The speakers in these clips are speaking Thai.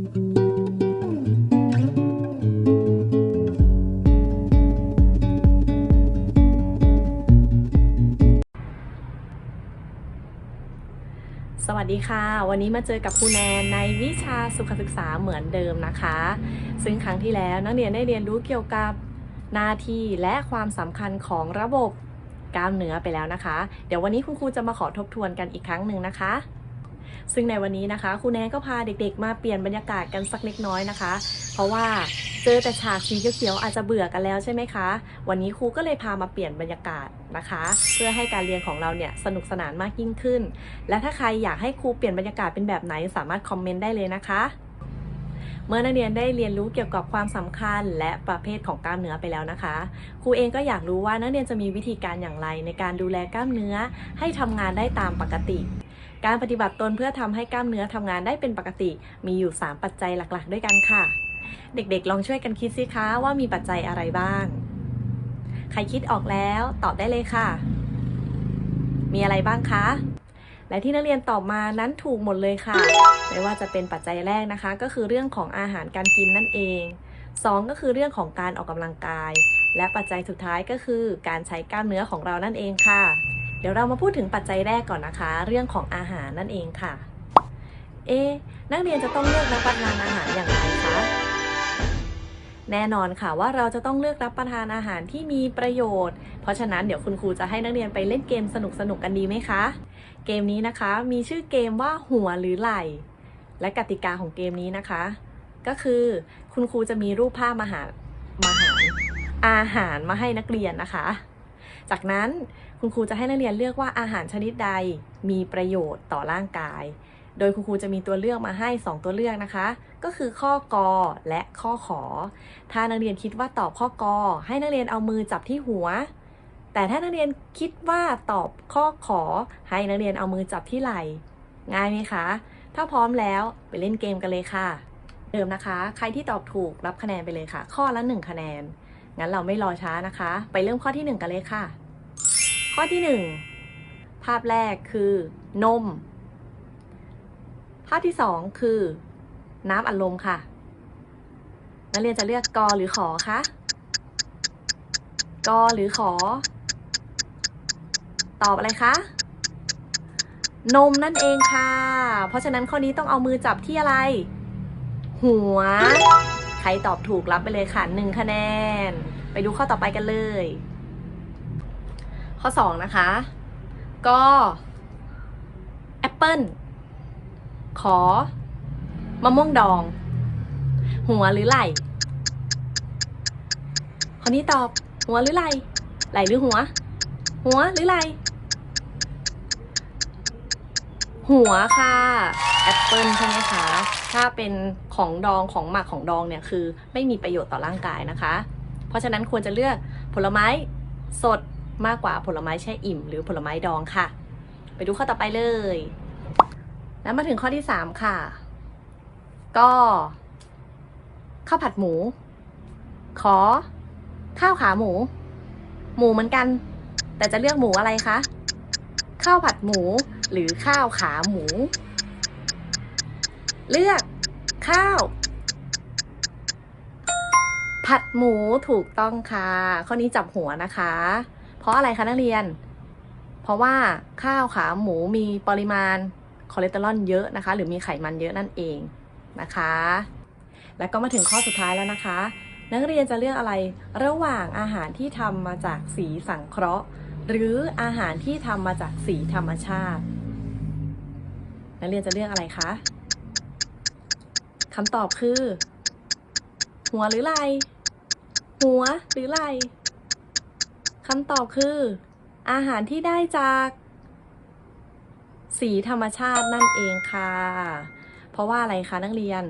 สวัสดีค่ะ วันนี้มาเจอกับครูแนนในวิชาสุขศึกษาเหมือนเดิมนะคะ ซึ่งครั้งที่แล้วนักเรียนได้เรียนรู้เกี่ยวกับหน้าที่และความสำคัญของระบบกล้ามเนื้อไปแล้วนะคะ เดี๋ยววันนี้คุณครูจะมาขอทบทวนกันอีกครั้งหนึ่งนะคะ ซึ่งในวันนี้นะคะครูแนนก็พาเด็กๆ มาเปลี่ยนบรรยากาศกันสักเล็กน้อยนะคะ เพราะว่าเจอแต่ฉากสีเขียวๆอาจจะเบื่อกันแล้วใช่ไหมคะ วันนี้ครูก็เลยพามาเปลี่ยนบรรยากาศนะคะ เพื่อให้การเรียนของเราเนี่ยสนุกสนานมากยิ่งขึ้น และถ้าใครอยากให้ครูเปลี่ยนบรรยากาศเป็นแบบไหนสามารถคอมเมนต์ได้เลยนะคะเมื่อนักเรียนได้เรียนรู้เกี่ยวกับความสำคัญและประเภทของกล้ามเนื้อไปแล้วนะคะ ครูเองก็อยากรู้ว่านักเรียนจะมีวิธีการอย่างไรในการดูแลกล้ามเนื้อให้ทำงานได้ตามปกติ การปฏิบัติตนเพื่อทำให้กล้ามเนื้อทำงานได้เป็นปกติ มีอยู่ 3 ปัจจัยหลักๆ ด้วยกันค่ะ เด็กๆ ลองช่วยกันคิดสิคะว่ามีปัจจัยอะไรบ้าง ใครคิดออกแล้วตอบได้เลยค่ะ มีอะไรบ้างคะ และที่นักเรียนตอบมานั้นถูกหมดเลยค่ะ ไม่ว่าจะเป็นปัจจัยแรกนะคะ ก็คือเรื่องของอาหารการกินนั่นเอง2ก็คือเรื่องของการออกกำลังกาย และปัจจัยสุดท้ายก็คือการใช้กล้ามเนื้อของเรานั่นเองค่ะ เดี๋ยวเรามาพูดถึงปัจจัยแรกก่อนนะคะ เรื่องของอาหารนั่นเองค่ะ เอะนักเรียนจะต้องเลือกรับประทานอาหารอย่างไรคะแน่นอนค่ะว่าเราจะต้องเลือกรับประทานอาหารที่มีประโยชน์ เพราะฉะนั้นเดี๋ยวคุณครูจะให้นักเรียนไปเล่นเกมสนุกๆกันดีไหมคะ เกมนี้นะคะมีชื่อเกมว่าหัวหรือไหล่ และกติกาของเกมนี้นะคะ ก็คือคุณครูจะมีรูปภาพมาหามาหารอาหารมาให้นักเรียนนะคะ จากนั้นคุณครูจะให้นักเรียนเลือกว่าอาหารชนิดใดมีประโยชน์ต่อร่างกาย โดยคุณครูจะมีตัวเลือกมาให้ 2 ตัวเลือกนะคะ ก็คือข้อกอและข้อขอ ถ้านักเรียนคิดว่าตอบข้อกอให้นักเรียนเอามือจับที่หัว แต่ถ้านักเรียนคิดว่าตอบข้อขอ ให้นักเรียนเอามือจับที่ไหล่ง่ายไหมคะ ถ้าพร้อมแล้วไปเล่นเกมกันเลยค่ะ เดิมนะคะ ใครที่ตอบถูกรับคะแนนไปเลยค่ะ ข้อละ 1 คะแนน งั้นเราไม่รอช้านะคะ ไปเริ่มข้อที่ 1 กันเลยค่ะ ข้อที่ 1 ภาพแรกคือนม ภาพที่ 2 คือ น้ำอัดลมค่ะ นักเรียนจะเลือกกอหรือขอคะกอหรือขอ ตอบอะไรคะนมนั่นเองค่ะ เพราะฉะนั้นข้อนี้ต้องเอามือจับที่อะไร หัว ใครตอบถูกรับไปเลยค่ะหนึ่งคะแนน ไปดูข้อต่อไปกันเลย ข้อสองนะคะ ก็แอปเปิลขอมะม่วงดอง หัวหรือไหล่ข้อนี้ตอบหัวหรือไหล่ไหล่หรือหัว หัวหรือไหล่ หัวค่ะแอปเปิลใช่ไหมคะ ถ้าเป็นของดองของหมักของดองเนี่ยคือไม่มีประโยชน์ต่อร่างกายนะคะ เพราะฉะนั้นควรจะเลือกผลไม้สดมากกว่าผลไม้แช่อิ่ม หรือผลไม้ดองค่ะ ไปดูข้อต่อไปเลย แล้วมาถึงข้อที่สามค่ะ ก็ข้าวผัดหมู ขอ ข้าวขาหมู หมูเหมือนกัน แต่จะเลือกหมูอะไรคะข้าวผัดหมู หรือข้าวขาหมู เลือก ข้าว ผัดหมูถูกต้องค่ะ ข้อนี้จับหัวนะคะ เพราะอะไรคะนักเรียน เพราะว่าข้าวขาหมูมีปริมาณคอเลสเตอรอลเยอะนะคะ หรือมีไขมันเยอะนั่นเองนะคะ แล้วก็มาถึงข้อสุดท้ายแล้วนะคะ นักเรียนจะเลือกอะไรระหว่างอาหารที่ทำมาจากสีสังเคราะห์ หรืออาหารที่ทำมาจากสีธรรมชาติ นักเรียนจะเลือกอะไรคะคำตอบคือ หัวหรือไหลหัวหรือไหลคำตอบคือ อาหารที่ได้จาก สีธรรมชาตินั่นเองค่ะ เพราะว่าอะไรคะนักเรียน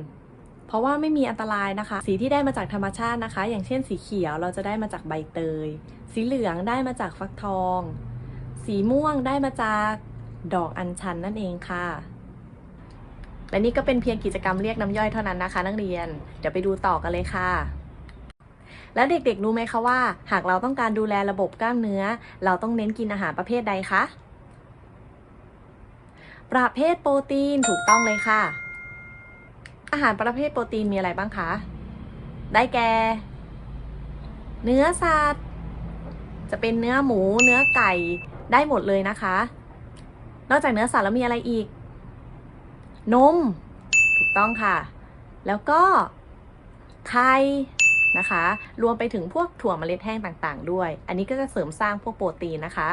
เพราะว่าไม่มีอันตรายนะคะ สีที่ได้มาจากธรรมชาตินะคะ อย่างเช่นสีเขียวเราจะได้มาจากใบเตย สีเหลืองได้มาจากฟักทอง สีม่วงได้มาจากดอกอัญชันนั่นเองค่ะ และนี่ก็เป็นเพียงกิจกรรมเรียกน้ำย่อยเท่านั้นนะคะ นักเรียน เดี๋ยวไปดูต่อกันเลยค่ะ แล้วเด็กๆรู้ไหมคะว่า หากเราต้องการดูแลระบบกล้ามเนื้อ เราต้องเน้นกินอาหารประเภทใดคะประเภทโปรตีนถูกต้องเลยค่ะ อาหารประเภทโปรตีนมีอะไรบ้างคะได้แก่ เนื้อสัตว์ จะเป็นเนื้อหมู เนื้อไก่ได้หมดเลยนะคะ นอกจากเนื้อสัตว์แล้วมีอะไรอีก นม ถูกต้องค่ะ แล้วก็ไข่นะคะ รวมไปถึงพวกถั่วเมล็ดแห้งต่างๆ ด้วย อันนี้ก็จะเสริมสร้างพวกโปรตีนนะคะ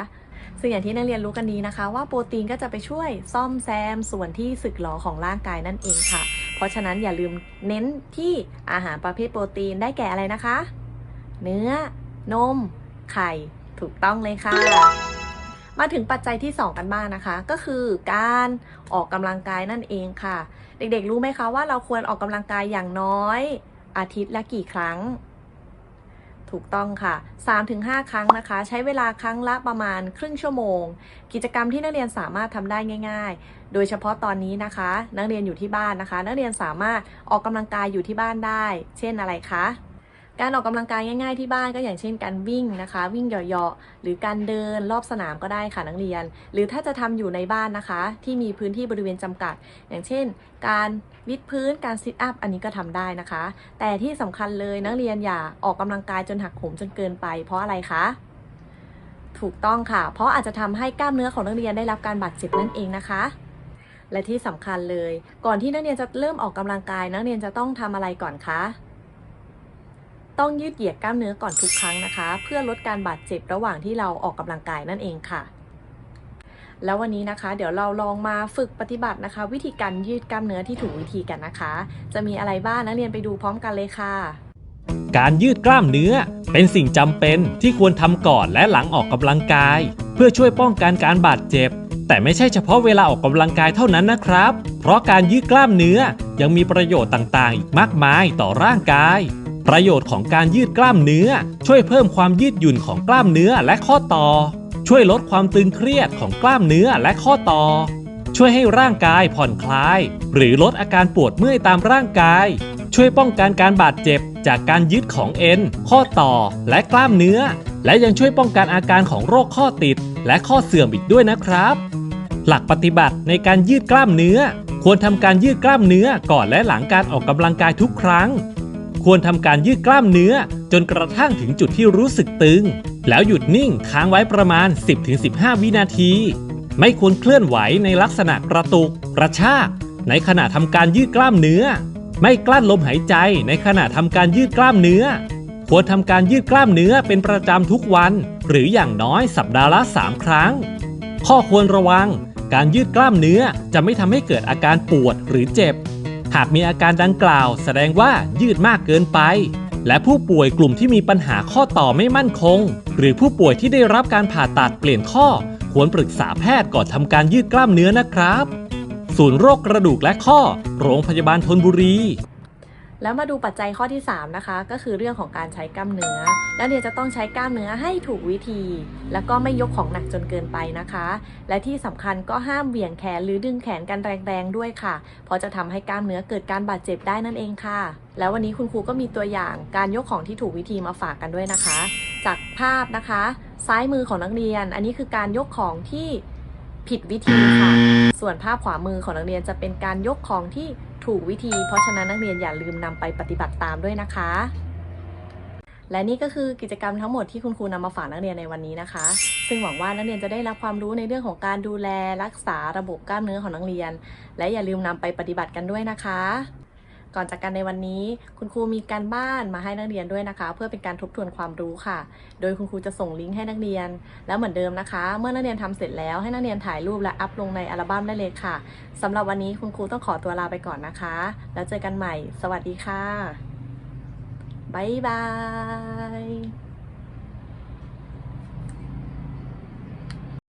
ซึ่งอย่างที่นักเรียนรู้กันดีนะคะ ว่าโปรตีนก็จะไปช่วยซ่อมแซมส่วนที่สึกหรอของร่างกายนั่นเองค่ะ เพราะฉะนั้นอย่าลืมเน้นที่อาหารประเภทโปรตีนได้แก่อะไรนะคะ เนื้อ นม ไข่ ถูกต้องเลยค่ะ มาถึงปัจจัยที่ 2 กันบ้างนะคะ ก็คือการออกกำลังกายนั่นเองค่ะ เด็กๆรู้ไหมคะว่าเราควรออกกำลังกายอย่างน้อย อาทิตย์ละกี่ครั้ง ถูกต้องค่ะ 3-5 ครั้งนะคะ ใช้เวลาครั้งละประมาณครึ่งชั่วโมง กิจกรรมที่นักเรียนสามารถทำได้ง่าย ๆ โดยเฉพาะตอนนี้นะคะ นักเรียนอยู่ที่บ้านนะคะ นักเรียนสามารถออกกำลังกายอยู่ที่บ้านได้ เช่นอะไรคะ การออกกำลังกายง่ายๆที่บ้านก็อย่างเช่นการวิ่งนะคะ วิ่งเหยาะๆหรือการเดินรอบสนามก็ได้ค่ะนักเรียน หรือถ้าจะทำอยู่ในบ้านนะคะ ที่มีพื้นที่บริเวณจำกัด อย่างเช่น การวิดพื้นการซิทอัพอันนี้ก็ทำได้นะคะ แต่ที่สำคัญเลยนักเรียนอย่าออกกำลังกายจนหักโหมจนเกินไป เพราะอะไรคะถูกต้องค่ะ เพราะอาจจะทำให้กล้ามเนื้อของนักเรียนได้รับการบาดเจ็บนั่นเองนะคะ และที่สำคัญเลย ก่อนที่นักเรียนจะเริ่มออกกำลังกาย นักเรียนจะต้องทำอะไรก่อนคะ ต้องยืดเหยียดกล้ามเนื้อก่อนทุกครั้งนะคะ เพื่อลดการบาดเจ็บระหว่างที่เราออกกำลังกายนั่นเองค่ะ แล้ววันนี้นะคะ เดี๋ยวเราลองมาฝึกปฏิบัตินะคะ วิธีการยืดกล้ามเนื้อที่ถูกวิธีกันนะคะ จะมีอะไรบ้างนักเรียนไปดูพร้อมกันเลยค่ะ การยืดกล้ามเนื้อ เป็นสิ่งจำเป็นที่ควรทำก่อนและหลังออกกำลังกาย เพื่อช่วยป้องกันการบาดเจ็บแต่ไม่ใช่เฉพาะเวลาออกกำลังกายเท่านั้นนะครับ เพราะการยืดกล้ามเนื้อยังมีประโยชน์ต่างๆ อีกมากมายต่อร่างกาย ประโยชน์ของการยืดกล้ามเนื้อ ช่วยเพิ่มความยืดหยุ่นของกล้ามเนื้อและข้อต่อ ช่วยลดความตึงเครียดของกล้ามเนื้อและข้อต่อ ช่วยให้ร่างกายผ่อนคลาย หรือลดอาการปวดเมื่อยตามร่างกาย ช่วยป้องกันการบาดเจ็บ จากการยึดของเอ็น ข้อต่อ และกล้ามเนื้อ และยังช่วยป้องกันอาการของโรคข้อติด และข้อเสื่อมอีกด้วยนะครับ หลักปฏิบัติในการยืดกล้ามเนื้อ ควรทำการยืดกล้ามเนื้อก่อนและหลังการออกกำลังกายทุกครั้ง ควรทำการยืดกล้ามเนื้อ จนกระทั่งถึงจุดที่รู้สึกตึง แล้วหยุดนิ่งค้างไว้ประมาณ 10-15 วินาที ไม่ควรเคลื่อนไหวในลักษณะกระตุก กระชาก ในขณะทำการยืดกล้ามเนื้อ ไม่กลั้นลมหายใจในขณะทำการยืดกล้ามเนื้อ ควรทำการยืดกล้ามเนื้อเป็นประจำทุกวัน หรืออย่างน้อยสัปดาห์ละ 3 ครั้ง ข้อควรระวัง การยืดกล้ามเนื้อจะไม่ทำให้เกิดอาการปวดหรือเจ็บ หากมีอาการดังกล่าวแสดงว่ายืดมากเกินไป และผู้ป่วยกลุ่มที่มีปัญหาข้อต่อไม่มั่นคง หรือผู้ป่วยที่ได้รับการผ่าตัดเปลี่ยนข้อ ควรปรึกษาแพทย์ก่อนทำการยืดกล้ามเนื้อนะครับ ศูนย์โรคกระดูกและข้อ โรงพยาบาลธนบุรี แล้วมาดูปัจจัยข้อที่ 3 นะคะ ก็คือเรื่องของการใช้กล้ามเนื้อ แล้วเรียนจะต้องใช้กล้ามเนื้อให้ถูกวิธี แล้วก็ไม่ยกของหนักจนเกินไปนะคะ และที่สำคัญก็ห้ามเหวี่ยงแขนหรือดึงแขนกันแรงๆด้วยค่ะ เพราะจะทำให้กล้ามเนื้อเกิดการบาดเจ็บได้นั่นเองค่ะ แล้ววันนี้คุณครูก็มีตัวอย่างการยกของที่ถูกวิธีมาฝากกันด้วยนะคะ จากภาพนะคะ ซ้ายมือของนักเรียน อันนี้คือการยกของที่ผิดวิธีค่ะ ส่วนภาพขวามือของนักเรียนจะเป็นการยกของที่ ถูกวิธี เพราะฉะนั้นนักเรียนอย่าลืมนำไปปฏิบัติตามด้วยนะคะ และนี่ก็คือกิจกรรมทั้งหมดที่คุณครูนำมาฝากนักเรียนในวันนี้นะคะ ซึ่งหวังว่านักเรียนจะได้รับความรู้ในเรื่องของการดูแลรักษาระบบกล้ามเนื้อของนักเรียน และอย่าลืมนำไปปฏิบัติกันด้วยนะคะ ก่อนจากกันในวันนี้ คุณครูมีการบ้านมาให้นักเรียนด้วยนะคะ เพื่อเป็นการทบทวนความรู้ค่ะ โดยคุณครูจะส่งลิงก์ให้นักเรียน แล้วเหมือนเดิมนะคะ เมื่อนักเรียนทำเสร็จแล้วให้นักเรียนถ่ายรูปและอัพลงในอัลบั้มได้เลยค่ะสำหรับวันนี้คุณครูต้องขอตัวลาไปก่อนนะคะ แล้วเจอกันใหม่ สวัสดีค่ะบ๊ายบาย